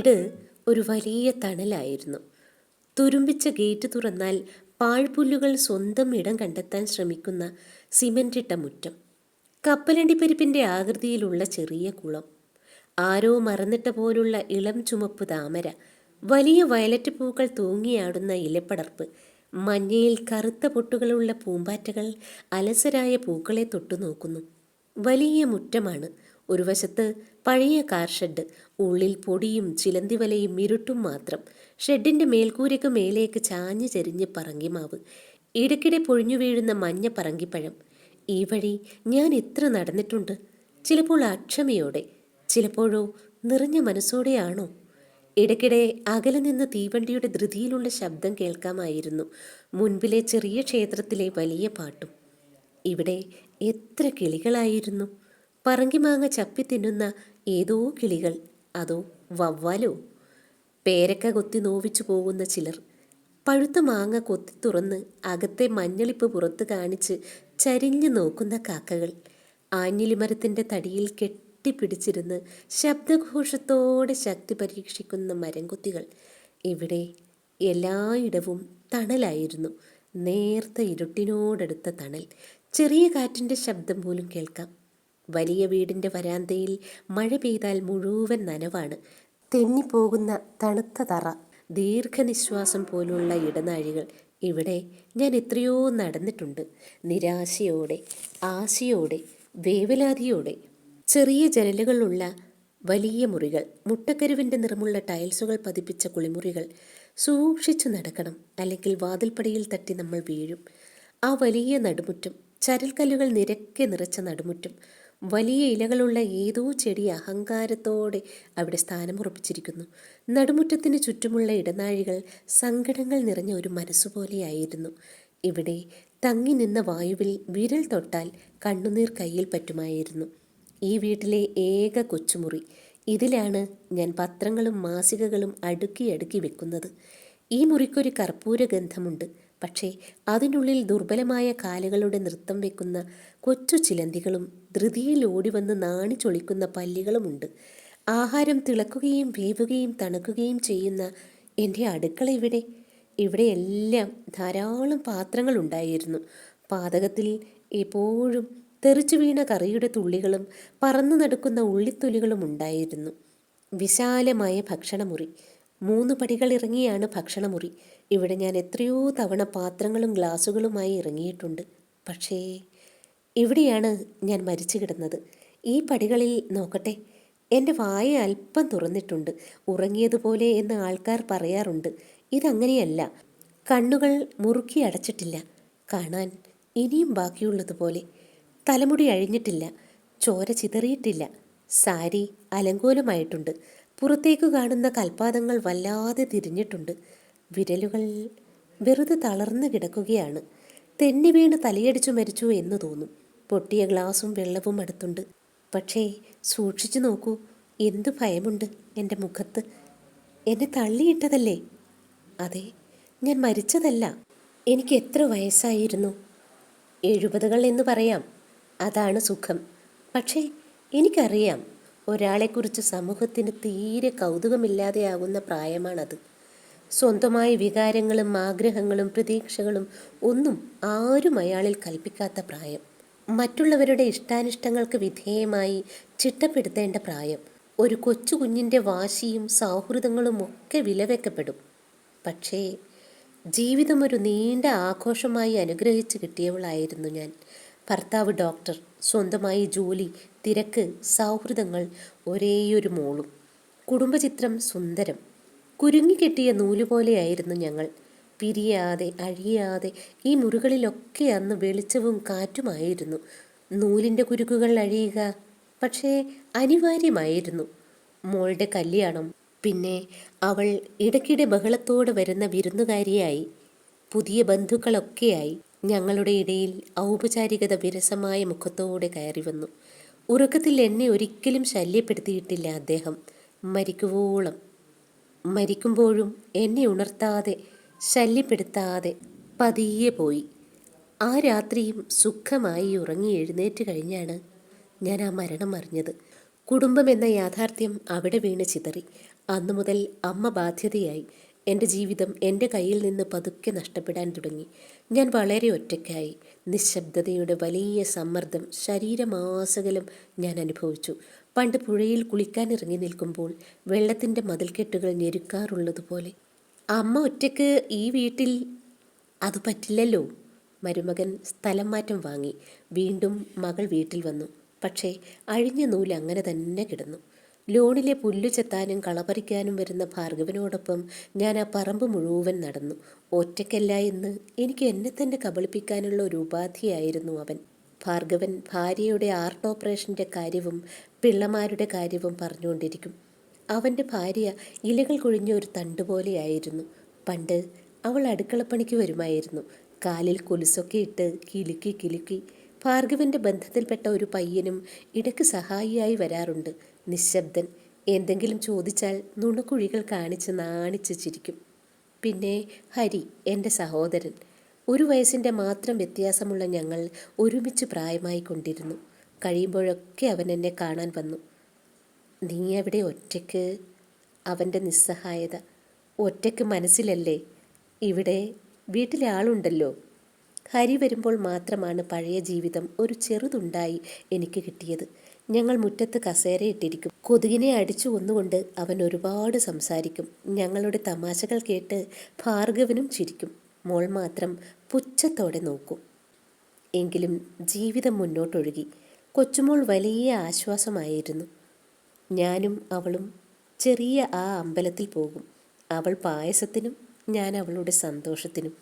വീട് ഒരു വലിയ തണലായിരുന്നു. തുരുമ്പിച്ച ഗേറ്റ് തുറന്നാൽ പാഴ്പുല്ലുകൾ സ്വന്തം ഇടം കണ്ടെത്താൻ ശ്രമിക്കുന്ന സിമന്റിട്ട മുറ്റം. കപ്പലണ്ടിപ്പരിപ്പിന്റെ ആകൃതിയിലുള്ള ചെറിയ കുളം. ആരോ മറന്നിട്ട പോലുള്ള ഇളം ചുമപ്പ് താമര. വലിയ വയലറ്റ് പൂക്കൾ തൂങ്ങിയാടുന്ന ഇലപ്പടർപ്പ്. മഞ്ഞയിൽ കറുത്ത പൊട്ടുകളുള്ള പൂമ്പാറ്റകൾ അലസരായ പൂക്കളെ തൊട്ടു നോക്കുന്നു വലിയ മുറ്റമാണ്. ഒരു വശത്ത് പഴയ കാർ ഷെഡ് ഉള്ളിൽ പൊടിയും ചിലന്തിവലയും ഇരുട്ടും മാത്രം. ഷെഡിന്റെ മേൽക്കൂരയ്ക്ക് മേലേക്ക് ചാഞ്ഞു ചെരിഞ്ഞ് പറങ്കിമാവ് ഇടയ്ക്കിടെ പൊഴിഞ്ഞു വീഴുന്ന മഞ്ഞ പറങ്കിപ്പഴം ഈ വഴി ഞാൻ എത്ര നടന്നിട്ടുണ്ട്? ചിലപ്പോൾ അക്ഷമയോടെ ചിലപ്പോഴോ നിറഞ്ഞ മനസ്സോടെയാണോ? ഇടയ്ക്കിടെ അകലെ നിന്ന് തീവണ്ടിയുടെ ധൃതിയിലുള്ള ശബ്ദം കേൾക്കാമായിരുന്നു. മുൻപിലെ ചെറിയ ക്ഷേത്രത്തിലെ വലിയ പാട്ടും. ഇവിടെ എത്ര കിളികളായിരുന്നു? പറങ്കിമാങ്ങ ചപ്പി തിന്നുന്ന ഏതോ കിളികൾ അതോ വവ്വാലോ? പേരക്ക കൊത്തി നോവിച്ചു പോകുന്ന ചിലർ പഴുത്ത മാങ്ങ കൊത്തി തുറന്ന് അകത്തെ മഞ്ഞളിപ്പ് പുറത്ത് കാണിച്ച് ചരിഞ്ഞു നോക്കുന്ന കാക്കകൾ ആഞ്ഞിലിമരത്തിന്റെ തടിയിൽ കെട്ടിപ്പിടിച്ചിരുന്ന് ശബ്ദഘോഷത്തോടെ ശക്തി പരീക്ഷിക്കുന്ന മരംകൊത്തികൾ ഇവിടെ എല്ലായിടവും തണലായിരുന്നു. നേർത്ത ഇരുട്ടിനോടടുത്ത തണൽ. ചെറിയ കാറ്റിന്റെ ശബ്ദം പോലും കേൾക്കാം. വലിയ വീടിന്റെ വരാന്തയിൽ മഴ പെയ്താൽ മുഴുവൻ നനവാണ്. തെന്നിപ്പോകുന്ന തണുത്ത തറ ദീർഘനിശ്വാസം പോലുള്ള ഇടനാഴികൾ. ഇവിടെ ഞാൻ എത്രയോ നടന്നിട്ടുണ്ട്. നിരാശയോടെ ആശയോടെ വേവലാതിയോടെ. ചെറിയ ജനലുകളുള്ള വലിയ മുറികൾ മുട്ടക്കരുവിന്റെ നിറമുള്ള ടൈൽസുകൾ പതിപ്പിച്ച കുളിമുറികൾ. സൂക്ഷിച്ചു നടക്കണം അല്ലെങ്കിൽ വാതിൽപ്പടിയിൽ തട്ടി നമ്മൾ വീഴും. ആ വലിയ നടുമുറ്റം ചരൽക്കല്ലുകൾ നിരക്കെ നിറച്ച നടുമുറ്റം വലിയ ഇലകളുള്ള ഏതോ ചെടി അഹങ്കാരത്തോടെ അവിടെ സ്ഥാനമുറപ്പിച്ചിരിക്കുന്നു നടുമുറ്റത്തിന് ചുറ്റുമുള്ള ഇടനാഴികൾ സങ്കടങ്ങൾ നിറഞ്ഞ ഒരു മനസ്സുപോലെയായിരുന്നു. ഇവിടെ തങ്ങി നിന്ന വായുവിൽ വിരൽ തൊട്ടാൽ കണ്ണുനീർ കയ്യിൽ പറ്റുമായിരുന്നു. ഈ വീട്ടിലെ ഏക കൊച്ചുമുറി. ഇതിലാണ് ഞാൻ പത്രങ്ങളും മാസികകളും അടുക്കി അടുക്കി വെക്കുന്നത്. ഈ മുറിക്കൊരു കർപ്പൂര ഗന്ധമുണ്ട് പക്ഷേ അതിനുള്ളിൽ ദുർബലമായ കാലുകളുടെ നൃത്തം വെക്കുന്ന കൊച്ചു ചിലന്തികളും ധൃതിയിൽ ഓടിവന്ന് നാണി ചൊളിക്കുന്ന പല്ലികളുമുണ്ട്. ആഹാരം തിളക്കുകയും വേവുകയും തണുക്കുകയും ചെയ്യുന്ന എന്റെ അടുക്കള ഇവിടെ. ഇവിടെയെല്ലാം ധാരാളം പാത്രങ്ങളുണ്ടായിരുന്നു പാതകത്തിൽ എപ്പോഴും തെറിച്ചു വീണ കറിയുടെ തുള്ളികളും പറന്നു നടക്കുന്ന ഉള്ളിത്തൊലികളും ഉണ്ടായിരുന്നു. വിശാലമായ ഭക്ഷണമുറി. മൂന്ന് പടികൾ ഇറങ്ങിയാണ് ഭക്ഷണമുറി. ഇവിടെ ഞാൻ എത്രയോ തവണ പാത്രങ്ങളും ഗ്ലാസുകളുമായി ഇറങ്ങിയിട്ടുണ്ട്. പക്ഷേ ഇവിടെയാണ് ഞാൻ മരിച്ചു കിടന്നത്. ഈ പടികളിൽ നോക്കട്ടെ എന്റെ വായ അല്പം തുറന്നിട്ടുണ്ട്. ഉറങ്ങിയതുപോലെ എന്ന് ആൾക്കാർ പറയാറുണ്ട്. ഇതങ്ങനെയല്ല. കണ്ണുകൾ മുറുക്കി അടച്ചിട്ടില്ല. കാണാൻ ഇനിയും ബാക്കിയുള്ളതുപോലെ. തലമുടി അഴിഞ്ഞിട്ടില്ല. ചോര ചിതറിയിട്ടില്ല. സാരി അലങ്കോലമായിട്ടുണ്ട്. പുറത്തേക്ക് കാണുന്ന കൽപ്പാദങ്ങൾ വല്ലാതെ തിരിഞ്ഞിട്ടുണ്ട്. വിരലുകൾ വെറുതെ തളർന്നു കിടക്കുകയാണ്. തെന്നി വീണ് തലയടിച്ചു മരിച്ചു എന്ന് തോന്നും. പൊട്ടിയ ഗ്ലാസും വെള്ളവും അടുത്തുണ്ട്. പക്ഷേ സൂക്ഷിച്ചു നോക്കൂ എന്തു ഭയമുണ്ട് എന്റെ മുഖത്ത്. എന്നെ തള്ളിയിട്ടതല്ലേ? അതെ ഞാൻ മരിച്ചതല്ല. എനിക്ക് എത്ര വയസ്സായിരുന്നു? എഴുപതുകൾ എന്ന് പറയാം. അതാണ് സുഖം. പക്ഷേ എനിക്കറിയാം. ഒരാളെക്കുറിച്ച് സമൂഹത്തിന് തീരെ കൗതുകമില്ലാതെയാകുന്ന പ്രായമാണത്. സ്വന്തമായ വികാരങ്ങളും ആഗ്രഹങ്ങളും പ്രതീക്ഷകളും ഒന്നും ആരും അയാളിൽ കൽപ്പിക്കാത്ത പ്രായം. മറ്റുള്ളവരുടെ ഇഷ്ടാനിഷ്ടങ്ങൾക്ക് വിധേയമായി ചിട്ടപ്പെടുത്തേണ്ട പ്രായം. ഒരു കൊച്ചു കുഞ്ഞിന്റെ വാശിയും സൗഹൃദങ്ങളും ഒക്കെ വിലവെക്കപ്പെടും. പക്ഷേ ജീവിതം ഒരു നീണ്ട ആഘോഷമായി അനുഗ്രഹിച്ച് കിട്ടിയവളായിരുന്നു ഞാൻ. ഭർത്താവ് ഡോക്ടർ സ്വന്തമായി ജോലി തിരക്ക് സൗഹൃദങ്ങൾ ഒരേയൊരു മോളും. കുടുംബചിത്രം സുന്ദരം. കുരുങ്ങിക്കെട്ടിയ നൂലുപോലെയായിരുന്നു ഞങ്ങൾ. പിരിയാതെ അഴിയാതെ ഈ മുറികളിലൊക്കെ അന്ന് വെളിച്ചവും കാറ്റുമായിരുന്നു നൂലിന്റെ കുരുക്കുകൾ അഴിയുക പക്ഷേ അനിവാര്യമായിരുന്നു. മോളുടെ കല്യാണം പിന്നെ അവൾ ഇടയ്ക്കിടെ ബഹളത്തോടെ വരുന്ന വിരുന്നുകാരിയായി. പുതിയ ബന്ധുക്കളൊക്കെയായി ഞങ്ങളുടെ ഇടയിൽ ഔപചാരികത വിരസമായ മുഖത്തോടെ കയറി വന്നു ഉറക്കത്തിൽ എന്നെ ഒരിക്കലും ശല്യപ്പെടുത്തിയിട്ടില്ല അദ്ദേഹം. മരിക്കുവോളം. മരിക്കുമ്പോഴും എന്നെ ഉണർത്താതെ ശല്യപ്പെടുത്താതെ പതിയെ പോയി. ആ രാത്രിയും സുഖമായി ഉറങ്ങി എഴുന്നേറ്റ് കഴിഞ്ഞാണ് ഞാൻ ആ മരണം അറിഞ്ഞത്. കുടുംബം എന്ന യാഥാർത്ഥ്യം അവിടെ വീണ് ചിതറി. അന്നു മുതൽ അമ്മ ബാധ്യതയായി. എന്റെ ജീവിതം എന്റെ കയ്യിൽ നിന്ന് പതുക്കെ നഷ്ടപ്പെടാൻ തുടങ്ങി. ഞാൻ വളരെ ഒറ്റയ്ക്കായി. നിശബ്ദതയുടെ വലിയ സമ്മർദ്ദം ശരീരമാസകലം ഞാൻ അനുഭവിച്ചു. പണ്ട് പുഴയിൽ കുളിക്കാൻ ഇറങ്ങി നിൽക്കുമ്പോൾ വെള്ളത്തിന്റെ മതിൽക്കെട്ടുകൾ ഞെരുക്കാറുള്ളതുപോലെ. അമ്മ ഒറ്റയ്ക്ക് ഈ വീട്ടിൽ അത് പറ്റില്ലല്ലോ. മരുമകൻ സ്ഥലം മാറ്റം വാങ്ങി. വീണ്ടും മകൾ വീട്ടിൽ വന്നു. പക്ഷേ അഴിഞ്ഞ നൂൽ അങ്ങനെ തന്നെ കിടന്നു. ലോണിലെ പുല്ലു ചെത്താനും കളപറിക്കാനും വരുന്ന ഭാർഗവനോടൊപ്പം ഞാൻ ആ പറമ്പ് മുഴുവൻ നടന്നു. ഒറ്റയ്ക്കല്ല എന്ന് എനിക്ക് എന്നെ തന്നെ കബളിപ്പിക്കാനുള്ള ഒരു ഉപാധിയായിരുന്നു അവൻ. ഭാർഗവൻ ഭാര്യയുടെ ആർട്ട് ഓപ്പറേഷന്റെ കാര്യവും പിള്ളമാരുടെ കാര്യവും പറഞ്ഞുകൊണ്ടിരിക്കും. അവന്റെ ഭാര്യ ഇലകൾ കൊഴിഞ്ഞ ഒരു തണ്ട് പോലെയായിരുന്നു. പണ്ട് അവൾ അടുക്കളപ്പണിക്ക് വരുമായിരുന്നു. കാലിൽ കൊലുസൊക്കെ ഇട്ട് കിലുക്കി കിലുക്കി ഭാർഗവന്റെ ബന്ധത്തിൽപ്പെട്ട ഒരു പയ്യനും ഇടയ്ക്ക് സഹായിയായി വരാറുണ്ട്. നിശബ്ദൻ എന്തെങ്കിലും ചോദിച്ചാൽ നുണക്കുഴികൾ കാണിച്ച് നാണിച്ച് ചിരിക്കും. പിന്നെ ഹരി എന്റെ സഹോദരൻ ഒരു വയസ്സിന്റെ മാത്രം വ്യത്യാസമുള്ള ഞങ്ങൾ ഒരുമിച്ച് പ്രായമായി കൊണ്ടിരുന്നു. കഴിയുമ്പോഴൊക്കെ അവൻ എന്നെ കാണാൻ വന്നു. നീ എവിടെ ഒറ്റയ്ക്ക് അവന്റെ നിസ്സഹായത. ഒറ്റയ്ക്ക് മനസ്സിലല്ലേ? ഇവിടെ വീട്ടിലെ ആളുണ്ടല്ലോ. ഹരി വരുമ്പോൾ മാത്രമാണ് പഴയ ജീവിതം ഒരു ചെറുതുണ്ടായി എനിക്ക് കിട്ടിയത്. ഞങ്ങൾ മുറ്റത്ത് കസേരയിട്ടിരിക്കും കൊതുകിനെ അടിച്ചു ഒന്നുകൊണ്ട് അവൻ ഒരുപാട് സംസാരിക്കും. ഞങ്ങളുടെ തമാശകൾ കേട്ട് ഭാർഗവനും ചിരിക്കും. മോൾ മാത്രം പുച്ഛത്തോടെ നോക്കും. എങ്കിലും ജീവിതം മുന്നോട്ടൊഴുകി. കൊച്ചുമോൾ വലിയ ആശ്വാസമായിരുന്നു. ഞാനും അവളും ചെറിയ ആ അമ്പലത്തിൽ പോകും. അവൾ പായസത്തിനും ഞാൻ അവളുടെ സന്തോഷത്തിനും.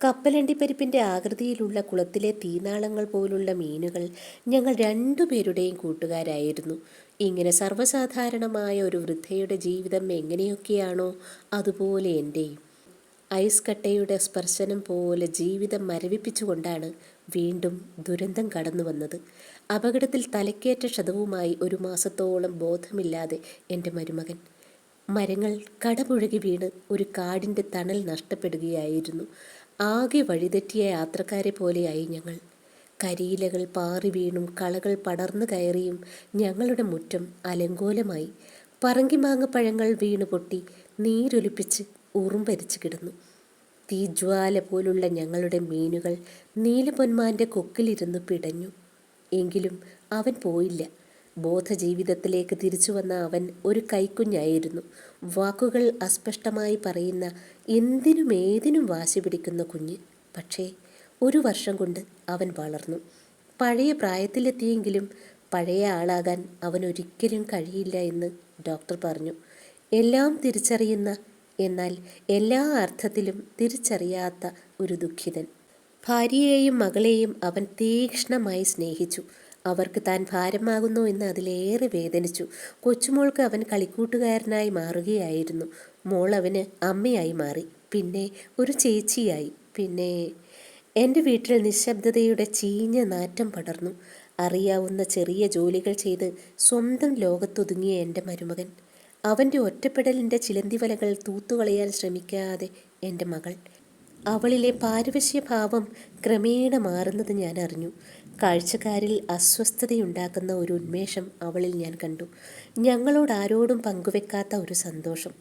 കപ്പലണ്ടിപ്പരിപ്പിന്റെ ആകൃതിയിലുള്ള കുളത്തിലെ തീനാളങ്ങൾ പോലുള്ള മീനുകൾ ഞങ്ങൾ രണ്ടുപേരുടെയും കൂട്ടുകാരായിരുന്നു. ഇങ്ങനെ സർവസാധാരണമായ ഒരു വൃദ്ധയുടെ ജീവിതം എങ്ങനെയൊക്കെയാണോ അതുപോലെ എന്റെയും ഐസ് കട്ടയുടെ സ്പർശനം പോലെ ജീവിതം മരവിപ്പിച്ചുകൊണ്ടാണ് വീണ്ടും ദുരന്തം കടന്നു വന്നത്. അപകടത്തിൽ തലക്കേറ്റ ക്ഷതവുമായി ഒരു മാസത്തോളം ബോധമില്ലാതെ എന്റെ മരുമകൻ. മരങ്ങൾ കടപുഴകി വീണ് ഒരു കാടിന്റെ തണൽ നഷ്ടപ്പെടുകയായിരുന്നു. ആകെ വഴിതെറ്റിയ യാത്രക്കാരെ പോലെയായി ഞങ്ങൾ. കരിയിലകൾ പാറി വീണും കളകൾ പടർന്നു കയറിയും ഞങ്ങളുടെ മുറ്റം അലങ്കോലമായി. പറങ്കിമാങ്ങപ്പഴങ്ങൾ വീണു പൊട്ടി നീരൊലിപ്പിച്ച് ഉറുമ്പരിച്ചു കിടന്നു. തീജ്വാല പോലുള്ള ഞങ്ങളുടെ മീനുകൾ നീലപൊന്മാന്റെ കൊക്കിലിരുന്ന് പിടഞ്ഞു. എങ്കിലും അവൻ പോയില്ല. ബോധജീവിതത്തിലേക്ക് തിരിച്ചു വന്ന അവൻ ഒരു കൈക്കുഞ്ഞായിരുന്നു. വാക്കുകൾ അസ്പഷ്ടമായി പറയുന്ന എന്തിനും ഏതിനും വാശി പിടിക്കുന്ന കുഞ്ഞ്. പക്ഷേ ഒരു വർഷം കൊണ്ട് അവൻ വളർന്നു. പഴയ പ്രായത്തിലെത്തിയെങ്കിലും പഴയ ആളാകാൻ അവൻ ഒരിക്കലും കഴിയില്ല എന്ന് ഡോക്ടർ പറഞ്ഞു. എല്ലാം തിരിച്ചറിയുന്ന എന്നാൽ എല്ലാ അർത്ഥത്തിലും തിരിച്ചറിയാത്ത ഒരു ദുഃഖിതൻ. ഭാര്യയെയും മകളെയും അവൻ തീക്ഷ്ണമായി സ്നേഹിച്ചു. അവർക്ക് താൻ ഭാരമാകുന്നു എന്ന് അതിലേറെ വേദനിച്ചു. കൊച്ചുമോൾക്ക് അവൻ കളിക്കൂട്ടുകാരനായി മാറുകയായിരുന്നു. മോൾ അവന് അമ്മയായി മാറി. പിന്നെ ഒരു ചേച്ചിയായി. പിന്നെ എന്റെ വീട്ടിൽ നിശബ്ദതയുടെ ചീഞ്ഞ നാറ്റം പടർന്നു. അറിയാവുന്ന ചെറിയ ജോലികൾ ചെയ്ത് സ്വന്തം ലോകത്തൊതുങ്ങിയ എന്റെ മരുമകൻ. അവന്റെ ഒറ്റപ്പെടലിന്റെ ചിലന്തിവലകൾ തൂത്തുകളയാൻ ശ്രമിക്കാതെ എന്റെ മകൾ. അവളിലെ പാരവശ്യഭാവം ക്രമേണ മാറുന്നത് ഞാൻ അറിഞ്ഞു. കാഴ്ചക്കാരിൽ അസ്വസ്ഥതയുണ്ടാക്കുന്ന ഒരു ഉന്മേഷം അവളിൽ ഞാൻ കണ്ടു. ഞങ്ങളോട് ആരോടും പങ്കുവെക്കാത്ത ഒരു സന്തോഷം.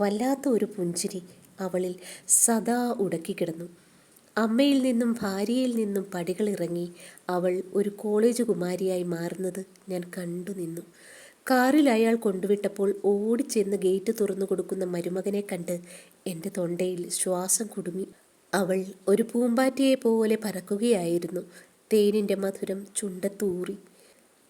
വല്ലാത്ത ഒരു പുഞ്ചിരി അവളിൽ സദാ ഉടക്കിക്കിടന്നു അമ്മയിൽ നിന്നും ഭാര്യയിൽ നിന്നും പടികളിറങ്ങി അവൾ ഒരു കോളേജ് കുമാരിയായി മാറുന്നത് ഞാൻ കണ്ടു നിന്നു. കാറിൽ അയാൾ കൊണ്ടുവിട്ടപ്പോൾ ഓടിച്ചെന്ന് ഗേറ്റ് തുറന്നു കൊടുക്കുന്ന മരുമകനെ കണ്ട് എന്റെ തൊണ്ടയിൽ ശ്വാസം കുടുങ്ങി. അവൾ ഒരു പൂമ്പാറ്റയെ പോലെ പറക്കുകയായിരുന്നു. തേനിന്റെ മധുരം ചുണ്ടത്തൂറി.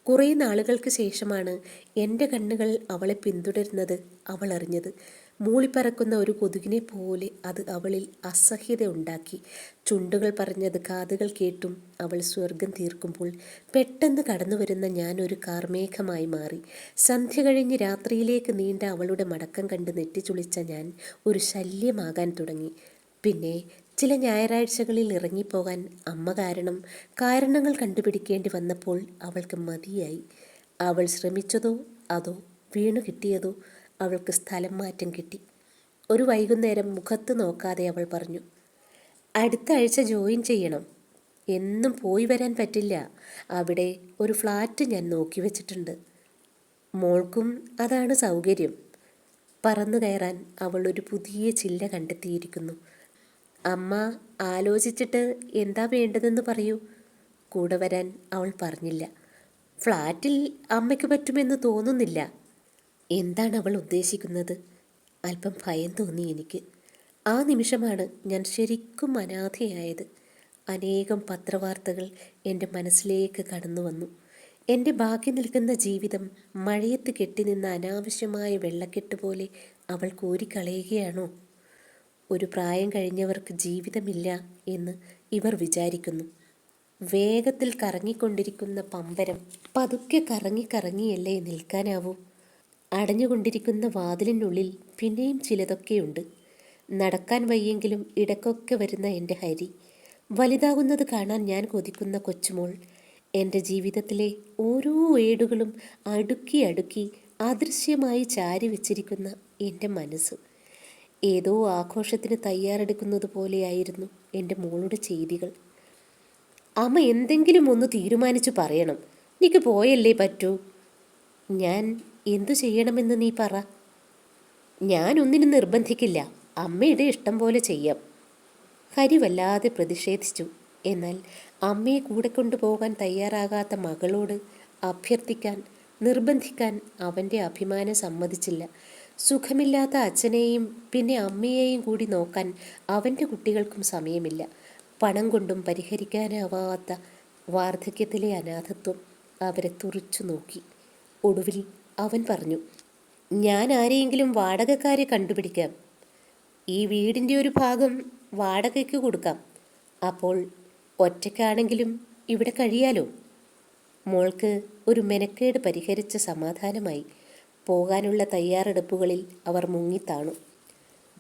കുറേ നാളുകൾക്ക് ശേഷമാണ് എന്റെ കണ്ണുകൾ അവളെ പിന്തുടരുന്നത് അവൾ അറിഞ്ഞത്. മൂളിപ്പറക്കുന്ന ഒരു കൊതുകിനെ പോലെ അത് അവളിൽ അസഹ്യത ഉണ്ടാക്കി. ചുണ്ടുകൾ പറഞ്ഞത് കാതുകൾ കേട്ടും അവൾ സ്വർഗം തീർക്കുമ്പോൾ പെട്ടെന്ന് കടന്നു വരുന്ന ഞാൻ ഒരു കാർമേഘമായി മാറി. സന്ധ്യ കഴിഞ്ഞ് രാത്രിയിലേക്ക് നീണ്ട അവളുടെ മടക്കം കണ്ട് നെറ്റിച്ചുളിച്ച ഞാൻ ഒരു ശല്യമാകാൻ തുടങ്ങി. പിന്നെ ചില ഞായറാഴ്ചകളിൽ ഇറങ്ങിപ്പോകാൻ അമ്മ കാരണം കാരണങ്ങൾ കണ്ടുപിടിക്കേണ്ടി വന്നപ്പോൾ അവൾക്ക് മതിയായി. അവൾ ശ്രമിച്ചതോ അതോ വീണു കിട്ടിയതോ അവൾക്ക് സ്ഥലം മാറ്റം കിട്ടി. ഒരു വൈകുന്നേരം മുഖത്ത് നോക്കാതെ അവൾ പറഞ്ഞു അടുത്ത ആഴ്ച ജോയിൻ ചെയ്യണം. എന്നും പോയി വരാൻ പറ്റില്ല. അവിടെ ഒരു ഫ്ലാറ്റ് ഞാൻ നോക്കി വെച്ചിട്ടുണ്ട്. മോൾക്കും അതാണ് സൗകര്യം. പറന്നു കയറാൻ അവൾ ഒരു പുതിയ ചില്ല കണ്ടെത്തിയിരിക്കുന്നു. അമ്മ ആലോചിച്ചിട്ട് എന്താ വേണ്ടതെന്ന് പറയൂ. കൂടെ വരാൻ അവൾ പറഞ്ഞില്ല. ഫ്ലാറ്റിൽ അമ്മയ്ക്ക് പറ്റുമെന്ന് തോന്നുന്നില്ല. എന്താണ് അവൾ ഉദ്ദേശിക്കുന്നത്? അല്പം ഭയം തോന്നി എനിക്ക്. ആ നിമിഷമാണ് ഞാൻ ശരിക്കും അനാഥയായത്. അനേകം പത്രവാർത്തകൾ എന്റെ മനസ്സിലേക്ക് കടന്നു വന്നു. എന്റെ ബാക്കി നിൽക്കുന്ന ജീവിതം മഴയത്ത് കെട്ടിനിന്ന അനാവശ്യമായ വെള്ളക്കെട്ട് പോലെ അവൾ കോരിക്കളയുകയാണോ? ഒരു പ്രായം കഴിഞ്ഞവർക്ക് ജീവിതമില്ല എന്ന് ഇവർ വിചാരിക്കുന്നു. വേഗത്തിൽ കറങ്ങിക്കൊണ്ടിരിക്കുന്ന പമ്പരം പതുക്കെ കറങ്ങി കറങ്ങിയല്ലേ നിൽക്കാനാവൂ? അടഞ്ഞുകൊണ്ടിരിക്കുന്ന വാതിലിനുള്ളിൽ പിന്നെയും ചിലതൊക്കെയുണ്ട്. നടക്കാൻ വയ്യെങ്കിലും ഇടക്കൊക്കെ വരുന്ന എന്റെ ഹരി. വലുതാകുന്നത് കാണാൻ ഞാൻ കൊതിക്കുന്ന കൊച്ചുമോൾ. എന്റെ ജീവിതത്തിലെ ഓരോ ഏടുകളും അടുക്കി അടുക്കി അദൃശ്യമായി ചാരി വെച്ചിരിക്കുന്ന എന്റെ മനസ്സ്. ഏതോ ആഘോഷത്തിന് തയ്യാറെടുക്കുന്നത് പോലെയായിരുന്നു എന്റെ മോളുടെ ചെയ്തികൾ. അമ്മ എന്തെങ്കിലും ഒന്ന് തീരുമാനിച്ചു പറയണം. എനിക്ക് പോയല്ലേ പറ്റൂ. ഞാൻ എന്തു ചെയ്യണമെന്ന് നീ പറ. ഞാൻ ഒന്നിനും നിർബന്ധിക്കില്ല. അമ്മയുടെ ഇഷ്ടം പോലെ ചെയ്യാം. ഹരി വല്ലാതെ പ്രതിഷേധിച്ചു. എന്നാൽ അമ്മയെ കൂടെ കൊണ്ടുപോകാൻ തയ്യാറാകാത്ത മകളോട് അഭ്യർത്ഥിക്കാൻ നിർബന്ധിക്കാൻ അവന്റെ അഭിമാനം സമ്മതിച്ചില്ല. സുഖമില്ലാത്ത അച്ഛനെയും പിന്നെ അമ്മയെയും കൂടി നോക്കാൻ അവന്റെ കുട്ടികൾക്കും സമയമില്ല. പണം കൊണ്ടും പരിഹരിക്കാനാവാത്ത വാർദ്ധക്യത്തിലെ അനാഥത്വം അവരെ തുറിച്ചു നോക്കി. ഒടുവിൽ അവൻ പറഞ്ഞു ഞാൻ ആരെയെങ്കിലും വാടകക്കാരെ കണ്ടുപിടിക്കാം. ഈ വീടിന്റെ ഒരു ഭാഗം വാടകയ്ക്ക് കൊടുക്കാം. അപ്പോൾ ഒറ്റയ്ക്കാണെങ്കിലും ഇവിടെ കഴിയാലോ? മോൾക്ക് ഒരു മെനക്കേട് പരിഹരിച്ച സമാധാനമായി. പോകാനുള്ള തയ്യാറെടുപ്പുകളിൽ അവർ മുങ്ങിത്താണു.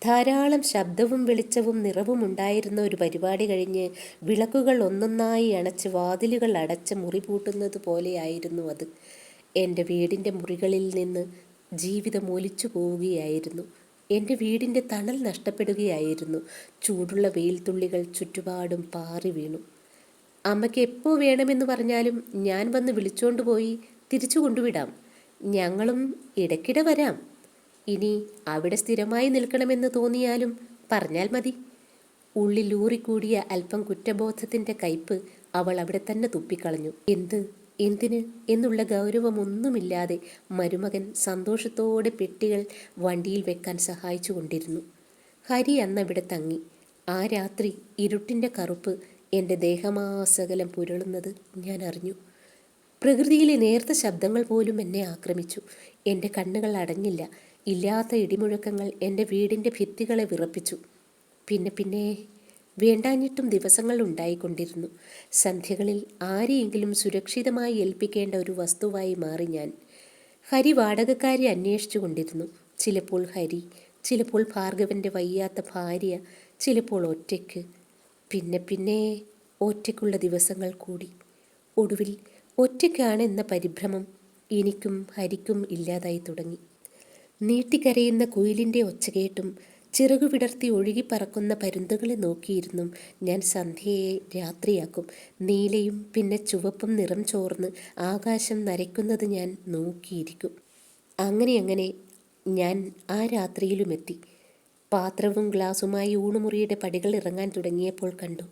ധാരാളം ശബ്ദവും വെളിച്ചവും നിറവും ഉണ്ടായിരുന്ന ഒരു പരിപാടി കഴിഞ്ഞ് വിളക്കുകൾ ഒന്നൊന്നായി അണച്ച് വാതിലുകൾ അടച്ച് മുറി പൂട്ടുന്നത് പോലെയായിരുന്നു അത്. എന്റെ വീടിന്റെ മുറികളിൽ നിന്ന് ജീവിതം ഒലിച്ചു പോവുകയായിരുന്നു. എന്റെ വീടിന്റെ തണൽ നഷ്ടപ്പെടുകയായിരുന്നു. ചൂടുള്ള വെയിൽത്തുള്ളികൾ ചുറ്റുപാടും പാറി വീണു. അമ്മയ്ക്ക് എപ്പോൾ വേണമെന്ന് പറഞ്ഞാലും ഞാൻ വന്ന് വിളിച്ചോണ്ട് പോയി തിരിച്ചു കൊണ്ടുവിടാം. ഞങ്ങളും ഇടയ്ക്കിടെ വരാം. ഇനി അവിടെ സ്ഥിരമായി നിൽക്കണമെന്ന് തോന്നിയാലും പറഞ്ഞാൽ മതി. ഉള്ളിൽ ഊറിക്കൂടിയ അല്പം കുറ്റബോധത്തിന്റെ കയ്പ് അവൾ അവിടെ തന്നെ തുപ്പിക്കളഞ്ഞു. എന്ത്? എന്തിന്? എന്നുള്ള ഗൗരവമൊന്നുമില്ലാതെ മരുമകൻ സന്തോഷത്തോടെ പെട്ടികൾ വണ്ടിയിൽ വെക്കാൻ സഹായിച്ചു കൊണ്ടിരുന്നു. ഹരി അന്നവിടെ തങ്ങി. ആ രാത്രി ഇരുട്ടിന്റെ കറുപ്പ് എന്റെ ദേഹമാസകലം പുരളുന്നത് ഞാൻ അറിഞ്ഞു. പ്രകൃതിയിലെ നേർത്ത ശബ്ദങ്ങൾ പോലും എന്നെ ആക്രമിച്ചു. എന്റെ കണ്ണുകൾ അടഞ്ഞില്ല. ഇല്ലാത്ത ഇടിമുഴക്കങ്ങൾ എന്റെ വീടിന്റെ ഭിത്തികളെ വിറപ്പിച്ചു. പിന്നെ പിന്നെ വേണ്ടാഞ്ഞിട്ടും ദിവസങ്ങൾ ഉണ്ടായിക്കൊണ്ടിരുന്നു. സന്ധ്യകളിൽ ആരെയെങ്കിലും സുരക്ഷിതമായി ഏൽപ്പിക്കേണ്ട ഒരു വസ്തുവായി മാറി ഞാൻ. ഹരി വാടകക്കാരെ അന്വേഷിച്ചു കൊണ്ടിരുന്നു. ചിലപ്പോൾ ഹരി ചിലപ്പോൾ ഭാർഗവന്റെ വയ്യാത്ത ഭാര്യ ചിലപ്പോൾ ഒറ്റയ്ക്ക്. പിന്നെ പിന്നെ ഒറ്റയ്ക്കുള്ള ദിവസങ്ങൾ കൂടി. ഒടുവിൽ ഒറ്റയ്ക്കാണ് എന്ന പരിഭ്രമം എനിക്കും ഹരിക്കും ഇല്ലാതായി തുടങ്ങി. നീട്ടിക്കരയുന്ന കുയിലിന്റെ ഒച്ച കേട്ടും ചിറകു വിടർത്തി ഒഴുകിപ്പറക്കുന്ന പരുന്തുകളെ നോക്കിയിരുന്നു ഞാൻ സന്ധ്യയെ രാത്രിയാക്കും. നീലയും പിന്നെ ചുവപ്പും നിറം ചോർന്ന് ആകാശം നരയ്ക്കുന്നത് ഞാൻ നോക്കിയിരിക്കും. അങ്ങനെ അങ്ങനെ ഞാൻ ആ രാത്രിയിലുമെത്തി. പാത്രവും ഗ്ലാസുമായി ഊണുമുറിയുടെ പടികൾ ഇറങ്ങാൻ തുടങ്ങിയപ്പോൾ കണ്ടു.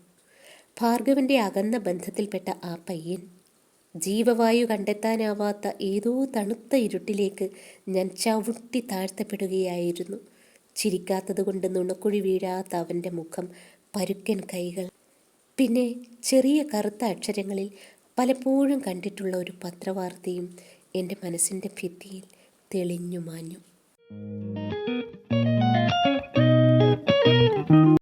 ഭാർഗവന്റെ അകന്ന ബന്ധത്തിൽപ്പെട്ട ആ പയ്യൻ ജീവവായു കണ്ടെത്താനാവാത്ത ഏതോ തണുത്ത ഇരുട്ടിലേക്ക് ഞാൻ ചവിട്ടി താഴ്ത്തപ്പെടുകയായിരുന്നു. ചിരിക്കാത്തതുകൊണ്ട് നുണക്കുഴി വീഴാത്ത അവന്റെ മുഖം പരുക്കൻ കൈകൾ. പിന്നെ ചെറിയ കറുത്ത അക്ഷരങ്ങളിൽ പലപ്പോഴും കണ്ടിട്ടുള്ള ഒരു പത്രവാർത്തയും എന്റെ മനസ്സിന്റെ ഭിത്തിയിൽ തെളിഞ്ഞു മാഞ്ഞു.